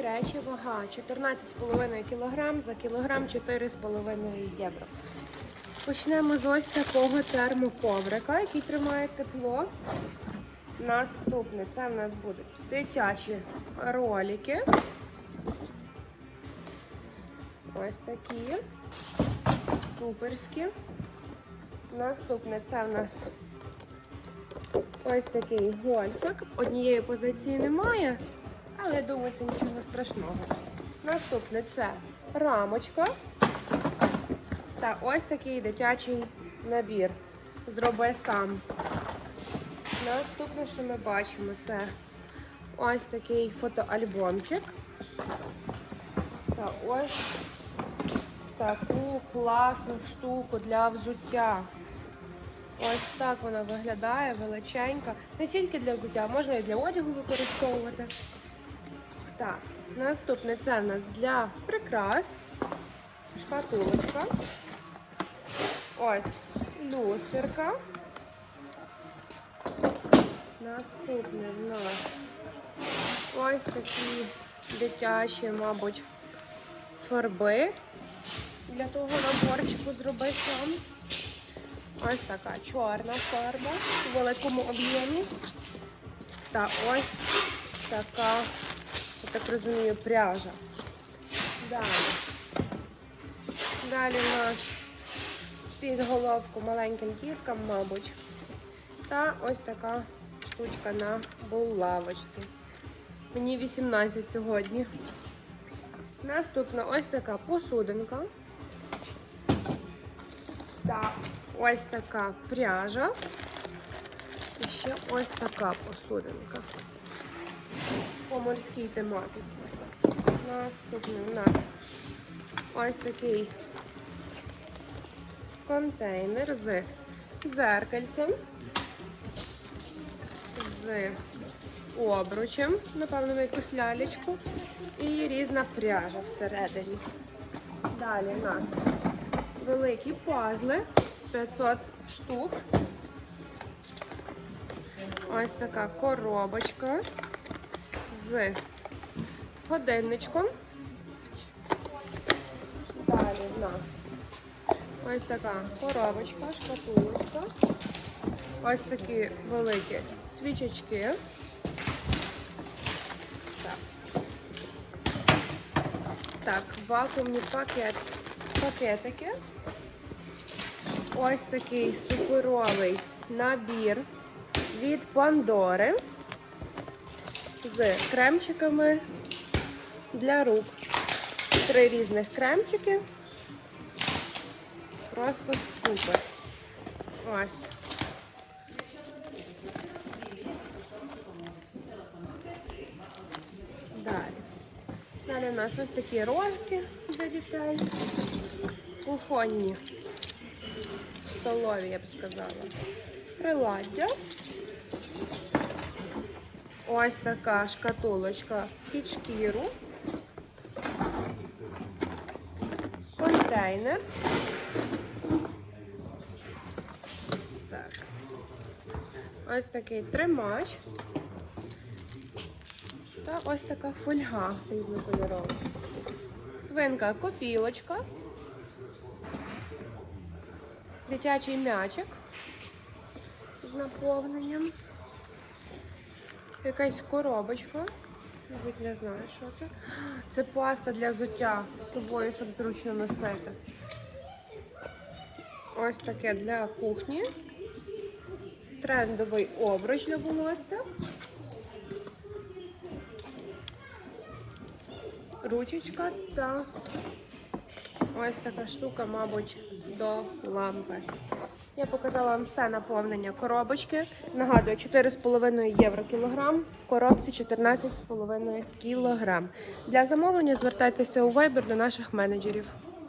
Класні речі, вага 14,5 кг, за кілограм 4,5 євро. Почнемо з ось такого термоковрика, який тримає тепло. Наступне це в нас будуть дитячі ролики. Ось такі. Суперські. Наступне це в нас ось такий гольфик. Однієї позиції немає, але я думаю, це нічого страшного. Наступне це рамочка. Та ось такий дитячий набір. Зроби сам. Наступне, що ми бачимо, це ось такий фотоальбомчик. Та ось таку класну штуку для взуття. Ось так вона виглядає, величенька. Не тільки для взуття, можна і для одягу використовувати. Так, наступне це в нас для прикрас. Шкатулочка. Ось люстерка. Наступне в нас ось такі дитячі, мабуть, фарби для того наборчику зроби сам. Ось така чорна фарба в великому об'ємі. Та ось така, так розумію, пряжа. Далі. Далі у нас під головку маленьким діткам, мабуть. Та ось така штучка на булавочці. Мені 18 сьогодні. Наступна ось така посудинка. Та ось така пряжа. І ще ось така посудинка. По морській тематиці. Наступний у нас ось такий контейнер з дзеркальцем, з обручем, напевно, на якусь лялечку, і різна пряжа всередині. Далі у нас великі пазли, 500 штук. Ось така коробочка з годинничком. Далі в нас ось така коробочка, шкатулочка. Ось такі великі свічечки. Так, так вакуумні пакет, пакетики. Ось такий суперовий набір від Пандори з кремчиками для рук. Три різних кремчики. Просто супер. Ось. Далі. Далі у нас ось такі рожки для дітей. Кухонні. Столові, я б сказала. Приладдя. Ось така шкатулочка під шкіру. Контейнер. Так. Ось такий тримач. Та ось така фольга різнокольорова. Свинка копілочка. Дитячий м'ячик з наповненням. Якась коробочка. Навіть не знаю, що це. Це паста для взуття з собою, щоб зручно носити. Ось таке для кухні. Трендовий обруч для волосся. Ручечка та ось така штука, мабуть, до лампи. Я показала вам все наповнення коробочки. Нагадую, 4,5 євро кілограм, в коробці 14,5 кілограм. Для замовлення звертайтеся у Viber до наших менеджерів.